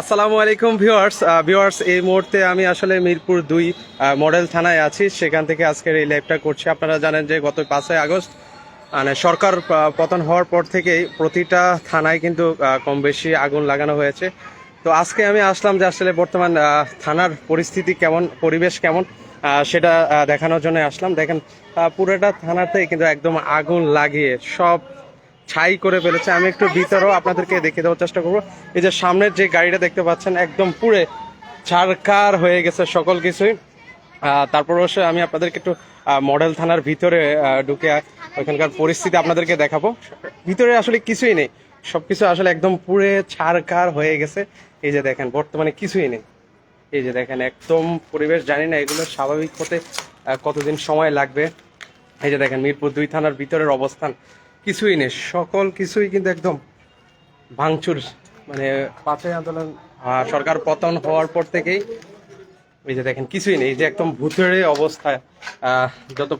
আসসালামু আলাইকুম, viewers. Viewers, এই মুহূর্তে আমি আসলে মিরপুর দুই মডেল থানায় আছি। সেখান থেকে আজকের এই লাইভটা করছি। আপনারা জানেন যে গত পাঁচই আগস্ট মানে সরকার পতন হওয়ার পর থেকেই প্রতিটা থানায় কিন্তু কম বেশি আগুন লাগানো হয়েছে। তো আজকে আমি আসলাম যে আসলে বর্তমান থানার পরিস্থিতি কেমন, পরিবেশ কেমন সেটা দেখানোর জন্য আসলাম। দেখেন পুরোটা থানাতেই কিন্তু একদম আগুন লাগিয়ে সব ছাই করে ফেলেছে। আমি একটু ভিতরেও আপনাদেরকে দেখে দেওয়ার চেষ্টা করব। এই যে সামনের যে গাড়িটা দেখতে পাচ্ছেন, একদম পুরে ছারকার হয়ে গেছে সকল কিছুই। তারপর অবশ্য আমি আপনাদেরকে একটু মডেল থানার ভিতরে ঢুকে ওইখানকার পরিস্থিতি আপনাদেরকে দেখাবো। ভিতরে আসলে কিছুই নেই। সবকিছু আসলে একদম পুরে ছারকার হয়ে গেছে। এই যে দেখেন, বর্তমানে কিছুই নেই। এই যে দেখেন, একদম পরিবেশ, জানি না, এগুলো স্বাভাবিক হতে কতদিন সময় লাগবে। এই যে দেখেন, মিরপুর দুই থানার ভিতরের অবস্থান। কিছুই নেই। সকল কিছুই কিন্তু একদম ভাঙচুর মানে পাঁচই আন্দোলন। সরকার পতন হওয়ার পর থেকেই এই যে দেখেন কিছুই নেই। যে একদম ভূতের অবস্থা। যত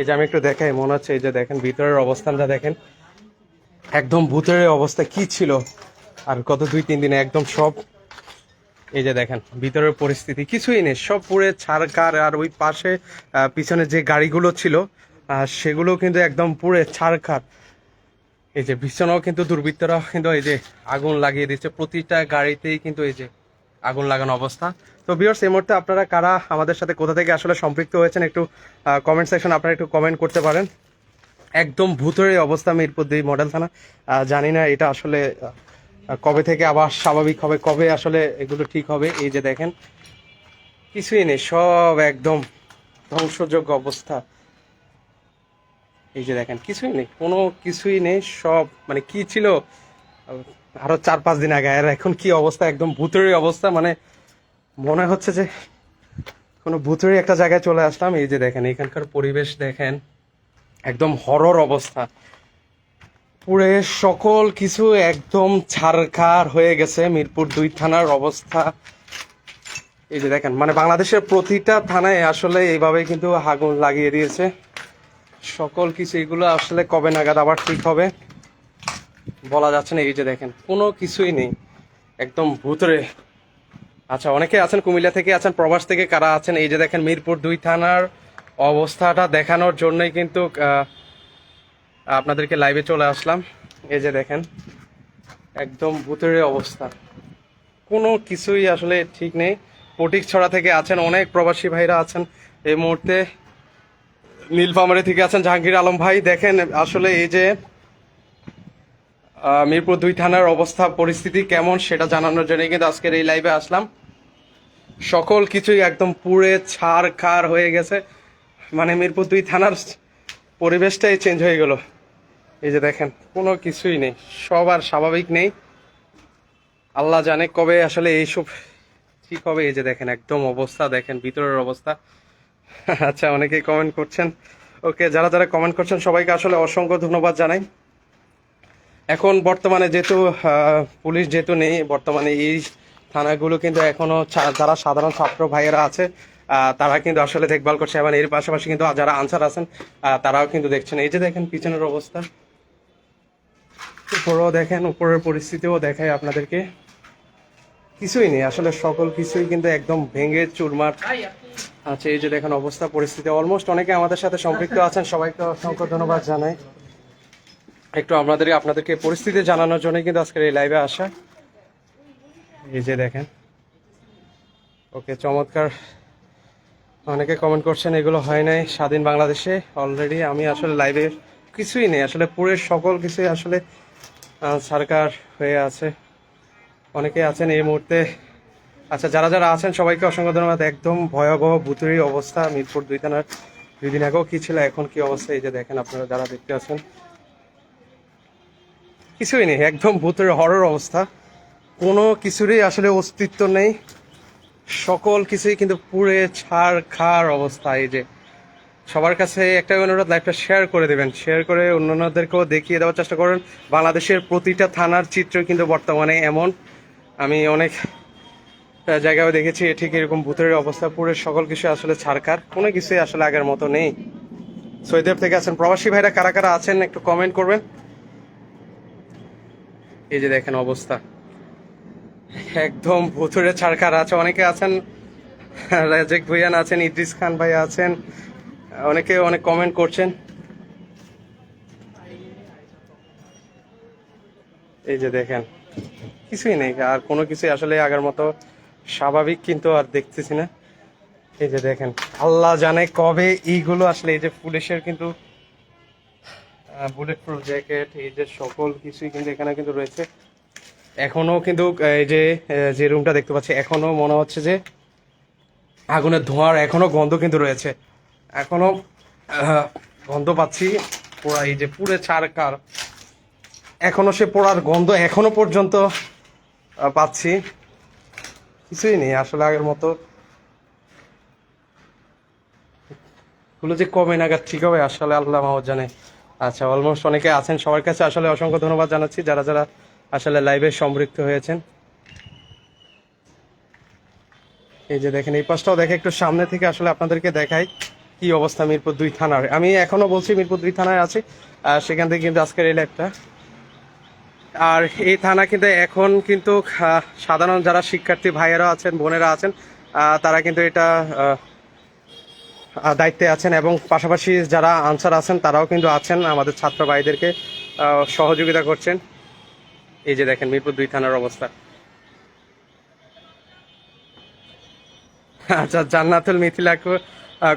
এই যে আমি একটু দেখাই মনে হচ্ছে এই যে দেখেন ভিতরের অবস্থানটা দেখেন। একদম ভূতের অবস্থা কি ছিল? আর গত দুই তিন দিনে একদম সব এই যে দেখেন ভিতরের পরিস্থিতি কিছুই নেই। সব পুরে ছাড়কার আর ওই পাশে পিছনে যে গাড়িগুলো ছিল আহ, সেগুলো কিন্তু একদম পুরে ছাড়কার এই যে পিছনেও কিন্তু দুর্বৃত্তরাও কিন্তু এই যে আগুন লাগিয়ে দিচ্ছে। প্রতিটা গাড়িতেই কিন্তু এই যে আগুন লাগানো অবস্থা। তো বিয়ার্স এই মুহূর্তে আপনারা কারা আমাদের সাথে কোথা থেকে আসলে সম্পৃক্ত হয়েছেন একটু কমেন্ট সেকশন আপনারা একটু কমেন্ট করতে পারেন। একদম ভূতের অবস্থা মিরপুর দুই মডেল থানা। জানি না এটা আসলে কবে থেকে আবার স্বাভাবিক হবে কবে আসলে এগুলো ঠিক হবে এই যে দেখেন। কিছুই নেই সব একদম ধ্বংসযোগ্য অবস্থা। এই যে দেখেন, কিছুই নেই, কোনো কিছুই নেই, সব মানে কি ছিল? আরও চার পাঁচ দিন আগে, আর এখন কি অবস্থা? একদম ভূতেরই অবস্থা মানে মনে হচ্ছে যে কোনো ভূতেরই একটা জায়গায় চলে আসলাম। এই যে দেখেন, এখানকার পরিবেশ দেখেন, একদম হরর অবস্থা। পুরে সকল কিছু একদম ছারখার হয়ে গেছে, মিরপুর দুই থানার অবস্থা। এই যে দেখেন মানে বাংলাদেশের প্রতিটা থানায় আসলে এইভাবে কিন্তু আগুন লাগিয়ে দিয়েছে। সকল কিছু, এগুলো আসলে কবে নাগাদ আবার ঠিক হবে? বলা যাচ্ছে না, এই যে দেখেন, কোনো কিছুই নেই। একদম ভূতরে। আচ্ছা অনেকে আছেন কুমিল্লা থেকে, আছেন প্রবাস থেকে, কারা আছেন? এই যে দেখেন, মিরপুর দুই থানার অবস্থাটা দেখানোর জন্যই কিন্তু আপনাদেরকে লাইভে চলে আসলাম। এই যে দেখেন, একদম ভূতের অবস্থা। কোনো কিছুই আসলে ঠিক নেই। পটিক ছড়া থেকে আছেন, অনেক প্রবাসী ভাইরা আছেন। এই মুহূর্তে নীলফামারি থেকে আছেন জাহাঙ্গীর আলম ভাই। দেখেন, আসলে এই যে মিরপুর দুই থানার অবস্থা, পরিস্থিতি কেমন সেটা জানানোর জন্য কিন্তু আজকের এই লাইভে আসলাম। সকল কিছুই একদম পুড়ে ছাড় খার হয়ে গেছে। মানে মিরপুর দুই থানার পরিবেশটাই চেঞ্জ হয়ে গেল। এই যে দেখেন, কোনো কিছুই নেই সব আর স্বাভাবিক নেই। আল্লাহ জানে কবে আসলে এইসব ঠিক হবে। এই যে দেখেন, একদম অবস্থা, দেখেন ভিতরের অবস্থা। আচ্ছা অনেকেই কমেন্ট করছেন। ওকে যারা যারা কমেন্ট করছেন, সবাইকে আসলে অসংখ্য ধন্যবাদ জানাই। এখন বর্তমানে যেহেতু পুলিশ যেহেতু নেই, বর্তমানে এই থানাগুলো কিন্তু এখনও ছা- যারা সাধারণ ছাত্র ভাইয়েরা আছে তারা কিন্তু আসলে দেখভাল করছে এবং এর পাশাপাশি কিন্তু যারা আনসার আছেন তারাও কিন্তু দেখছেন। এই যে দেখেন, পিছনের অবস্থা। উপরেও দেখেন, উপরের পরিস্থিতিও দেখায় আপনাদেরকে। কিছুই নেই, আসলে সকল কিছুই কিন্তু একদম ভেঙে চুরমার। আচ্ছা এই যে দেখেন অবস্থা, পরিস্থিতি অলমোস্ট অনেকে আমাদের সাথে সম্পৃক্ত আছেন, সবাইকে অসংখ্য ধন্যবাদ জানাই। একটু আপনাদের আপনাদেরকে পরিস্থিতি জানানোর জন্য কিন্তু আজকের এই লাইভে আসা। এই যে দেখেন। ওকে, চমৎকার। অনেকে কমেন্ট করছেন, এগুলো হয় নাই, স্বাধীন বাংলাদেশে অলরেডি আমি আসলে লাইভে কিছুই নেই, আসলে পুরের সকল কিছুই আসলে সরকার হয়ে আছে। অনেকে আছেন এই মুহূর্তে। আচ্ছা যারা যারা আছেন, সবাইকে অসংখ্য ধন্যবাদ। একদম ভয়াবহ ভুতুরি অবস্থা মিরপুর দুই থানার দুই দিন আগেও কি ছিল, এখন কি অবস্থা, এই যে দেখেন আপনারা যারা দেখতে আছেন। কিছুই নেই, একদম ভূতের হরর অবস্থা। কোনো কিছুরই আসলে অস্তিত্ব নেই। সকল কিছুই কিন্তু পুরে ছাড় খার অবস্থা, এই যে। সবার কাছে একটা অনুরোধ, লাইভটা শেয়ার করে দেবেন। শেয়ার করে অন্যান্যদেরকেও দেখিয়ে দেওয়ার চেষ্টা করেন। বাংলাদেশের প্রতিটা থানার চিত্র কিন্তু বর্তমানে এমন। আমি অনেক জায়গায় দেখেছি ঠিক এরকম ভূতের অবস্থা, পুরো সকল কিছু আসলে ছাড়কার কোনো কিছুই আসলে আগের মতো নেই। সৈদেব থেকে আছেন প্রবাসী ভাইরা, কারা কারা আছেন একটু কমেন্ট করবেন। এই যে দেখেন অবস্থা। একদম ভুতুরে ছাড়কার আছে, অনেকে আছেন রাজেক ভুইয়ান আছেন, ইদ্রিস খান ভাই আছেন, অনেকে অনেক কমেন্ট করছেন। এই যে দেখেন। কিছুই নেই, আর কোনো কিছু আসলে আগের মতো স্বাভাবিক কিন্তু আর দেখতেছি না। এই যে দেখেন, আল্লাহ জানে কবে এইগুলো আসলে, এই যে পুলিশের কিন্তু বুলেট প্রুফ জ্যাকেট এই যে সকল কিছুই কিন্তু এখানে কিন্তু রয়েছে। এখনও কিন্তু এই যে যে রুমটা দেখতে পাচ্ছি এখনও মনে হচ্ছে যে আগুনের ধোঁয়ার এখনও গন্ধ কিন্তু রয়েছে। এখনও গন্ধ পাচ্ছি পোড়া এই যে পুরে ছাড়কার এখনও সে পোড়ার গন্ধ এখনও পর্যন্ত পাচ্ছি। কিছুই নেই আসলে আগের মতো। এগুলো যে কমে নাগাদ ঠিক হবে আসলে আল্লাহ মাহমুদ জানে। আচ্ছা অলমোস্ট অনেকে আছেন, সবার কাছে আসলে অসংখ্য ধন্যবাদ জানাচ্ছি, যারা যারা আসলে লাইভে সম্পৃক্ত হয়েছেন। এই যে দেখেন, এই পাশটাও দেখে একটু সামনে থেকে আসলে আপনাদেরকে দেখাই কি অবস্থা মিরপুর দুই থানার। আমি এখনও বলছি মিরপুর দুই থানায় আছি সেখান থেকে কিন্তু আজকের এই লাইভটা আর এই থানা কিন্তু এখন কিন্তু সাধারণ যারা শিক্ষার্থী ভাইয়েরা আছেন, বোনেরা আছেন তারা কিন্তু এটা দায়িত্বে আছেন এবং পাশাপাশি যারা আনসার আছেন, তারাও কিন্তু আছেন, আমাদের ছাত্র ভাইদেরকে সহযোগিতা করছেন। এই যে দেখেন মিরপুর দুই থানার অবস্থা। আচ্ছা জান্নাতুল মিথিলা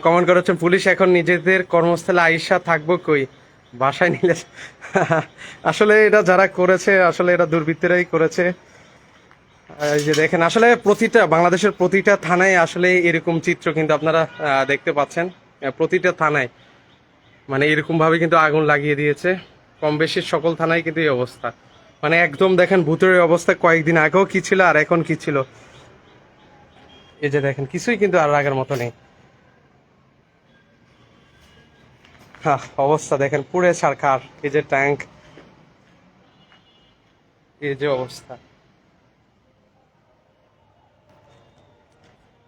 কমেন্ট করেছেন পুলিশ এখন নিজেদের কর্মস্থলে আইসা থাকব কই? বাসায় নিলে আসলে এটা যারা করেছে, আসলে এটা দুর্বৃত্তরাই করেছে। এই যে দেখেন, আসলে প্রতিটা, বাংলাদেশের প্রতিটা থানায় আসলে এরকম চিত্র কিন্তু আপনারা দেখতে পাচ্ছেন। প্রতিটা থানায় মানে এরকম ভাবে কিন্তু আগুন লাগিয়ে দিয়েছে। কম বেশি সকল থানায় কিন্তু এই অবস্থা। মানে একদম দেখেন, ভূতের অবস্থা কয়েকদিন আগেও কি ছিল আর এখন কি ছিল? এই যে দেখেন, কিছুই কিন্তু আর আগের মতো নেই। অবস্থা দেখেন পুরে ছাড়খার এই যে ট্যাঙ্ক, এই যে অবস্থা।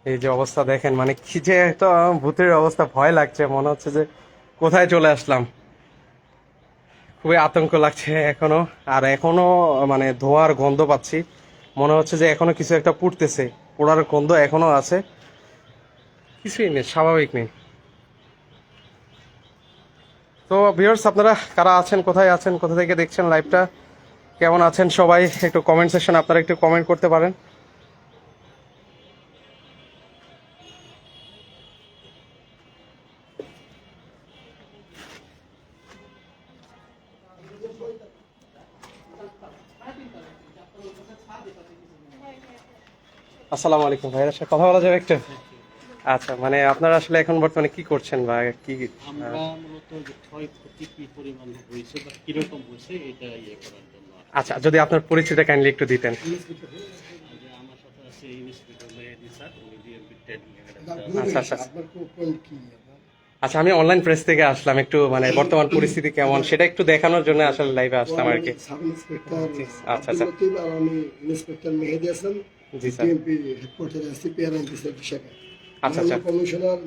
এই যে অবস্থা দেখেন মানে কি যে একটা ভূতের অবস্থা, ভয় লাগছে, মনে হচ্ছে যে কোথায় চলে আসলাম। খুবই আতঙ্ক লাগছে এখনও, আর এখনও মানে ধোঁয়ার গন্ধ পাচ্ছি। মনে হচ্ছে যে এখনও কিছু একটা পুড়তেছে, পোড়ার গন্ধ এখনও আছে। কিছুই নেই, স্বাভাবিক নেই। তো ভিউয়ার্স আপনারা কারা আছেন, কোথায় আছেন, কোথা থেকে দেখছেন লাইভটা কেমন আছেন সবাই, একটু কমেন্ট সেকশন আপনারা একটু কমেন্ট করতে পারেন। আসসালামু আলাইকুম ভাইয়ের সাথে কথা বলা যাবে একটু? আচ্ছা মানে আপনারা আসলে এখন বর্তমানে কি করছেন বা কি আমরা মূলত যে ক্ষয়ক্ষতি কি পরিমাণ হয়েছে বা কীরকম হয়েছে এটা ইয়ে করার জন্য আচ্ছা যদি আপনার পরিচয়টা কাইন্ডলি একটু দিতেন। আমার সাথে আছে ইন্সপেক্টর মেহেদি স্যার উনি ডিএমপি ট্রেনিং আচ্ছা আচ্ছা। আচ্ছা আমি অনলাইন প্রেস থেকে আসলাম একটু মানে বর্তমান পরিস্থিতি কেমন সেটা একটু দেখানোর জন্য আসলে লাইভে আসলাম আর কি। আচ্ছা, আচ্ছা। আমি ইন্সপেক্টর মেহেদি হাসান জি স্যার। ডিএমপি হেডকোয়ার্টারে আছি। মাননীয় কমিশনার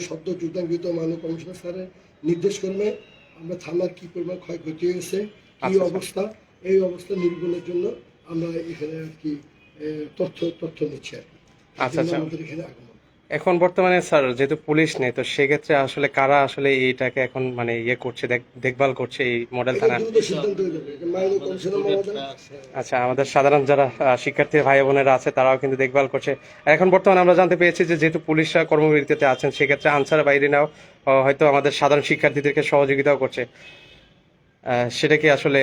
সদ্য যুদ্ধাঙ্গিত মাননীয় কমিশনার স্যারের নির্দেশ ক্রমে আমরা থানার কি পরিমাণ ক্ষয়ক্ষতি হয়েছে কি আচ্ছা, আচ্ছা। অবস্থা এই অবস্থা নির্মূলের জন্য আমরা এখানে আর কি তথ্য তথ্য নিচ্ছি আর কি আচ্ছা, আচ্ছা। আমাদের এখানে আগমন এখন বর্তমানে স্যার যেহেতু পুলিশ নেই তো সেক্ষেত্রে আসলে কারা আসলে এইটাকে এখন মানে ইয়ে করছে দেখ- দেখভাল করছে এই মডেল থানা আচ্ছা আমাদের সাধারণ যারা শিক্ষার্থী ভাই বোনেরা আছে তারাও কিন্তু দেখভাল করছে। আর এখন বর্তমানে আমরা জানতে পেরেছি যে যেহেতু পুলিশরা কর্মবিরতিতে আছেন সেক্ষেত্রে আনসার বাইরে নাও হয়তো আমাদের সাধারণ শিক্ষার্থীদেরকে সহযোগিতাও করছে। সেটা কি আসলে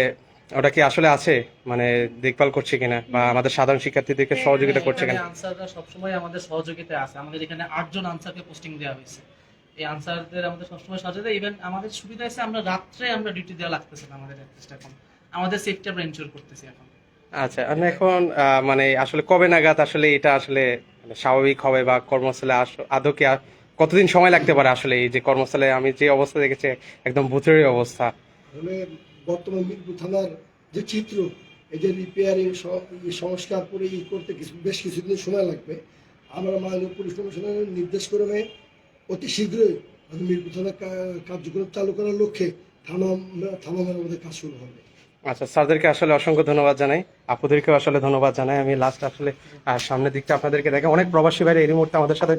ওটা কি আসলে আছে? মানে দেখভাল করছে কিনা? বা আমাদের সাধারণ শিক্ষার্থীদেরকে সহযোগিতা করছে কিনা? আনসাররা সবসময় আমাদের সহযোগিতায় আছে। আমাদের এখানে আটজন আনসারকে পোস্টিং দেওয়া হয়েছে। এই আনসারদের আমাদের সবসময় সহযোগিতা ইভেন আমাদের সুবিধা আছে আমরা রাত্রে আমরা ডিউটি দেওয়া লাগতেছে না আমাদের অ্যাটলিস্ট এখন। আমাদের সেফটি আমরা এনশোর করতেছি এখন। আচ্ছা আর এখন মানে আসলে কবে নাগাদ আসলে এটা আসলে মানে স্বাভাবিক হবে বা কর্মস্থলে আদৌ কি কতদিন সময় লাগতে পারে আসলে এই যে কর্মস্থলে আমি যে অবস্থা দেখেছি একদম ভূতেরই অবস্থা? আসলে বর্তমান মিরপুর থানার যে চিত্র, এই যে রিপেয়ারিং সংস্কার করে ই করতে কিছু বেশ কিছুদিন সময় লাগবে। আমরা মাননীয় পুলিশ কমিশনারের নির্দেশ ক্রমে অতি শীঘ্রই মিরপুর থানার কার্যক্রম চালু করার লক্ষ্যে থানা থানা মেরামতের কাজ শুরু হবে। আচ্ছা স্যারদেরকে আসলে অসংখ্য ধন্যবাদ জানাই। আপুদেরকেও আসলে ধন্যবাদ জানাই। আমি লাস্ট আসলে সামনের দিকটা আপনাদেরকে দেখে অনেক প্রবাসী বাইরে এই মুহূর্তে আমাদের সাথে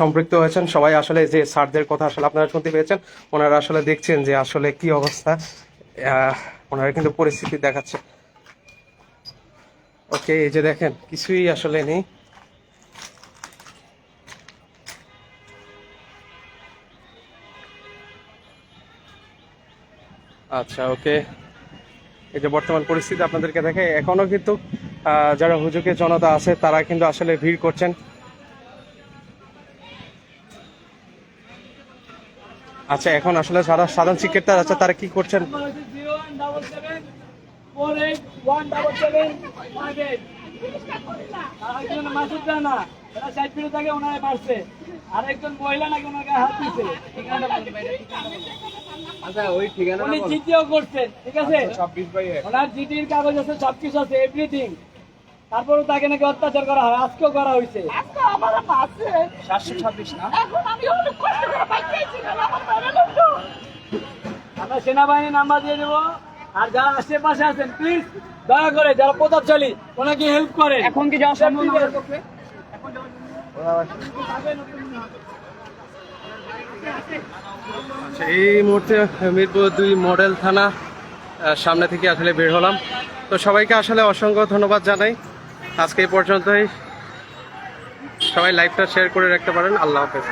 সম্পৃক্ত হয়েছেন। সবাই আসলে যে স্যারদের কথা আসলে আপনারা শুনতে পেয়েছেন, ওনারা আসলে দেখছেন যে আসলে কি অবস্থা। ওনারা কিন্তু পরিস্থিতি দেখাচ্ছে। ওকে, এই যে দেখেন, কিছুই আসলে নেই। আচ্ছা ওকে। এই যে বর্তমান পরিস্থিতি আপনাদেরকে দেখে এখনও কিন্তু যারা হুজুকে জনতা আছে, তারা কিন্তু আসলে ভিড় করছেন। আচ্ছা এখন আসলে যারা সাধারণ শিক্ষার্থীরা আছে তারা কি করছেন? Zero one double seven one double seven eight আরেকজন মহিলা নাকি ওনার গায়ে হাত ঠিকানা। উনি জিটিও করছেন ঠিক আছে ওনার জিটির কাগজ আছে সবকিছু আছে এভরিথিং তারপরেও তাকে নাকি অত্যাচার করা হয় আজকেও করা হয়েছে। আজকে আমার পাশে সাতশো ছাব্বিশ না? আমার সেনাবাহিনীর নাম্বার দিয়ে দেবো। আর যারা আশেপাশে আছেন প্লিজ দয়া করে যারা প্রতাপশালী ওনাকে হেল্প করে এখন কি যাওয়া সম্ভব না। আচ্ছা এই মুহূর্তে মিরপুর দুই মডেল থানা সামনে থেকে আসলে বের হলাম। তো সবাইকে আসলে অসংখ্য ধন্যবাদ জানাই। আজকে এই পর্যন্তই। সবাই লাইভটা শেয়ার করে রাখতে পারেন। আল্লাহ হাফেজ।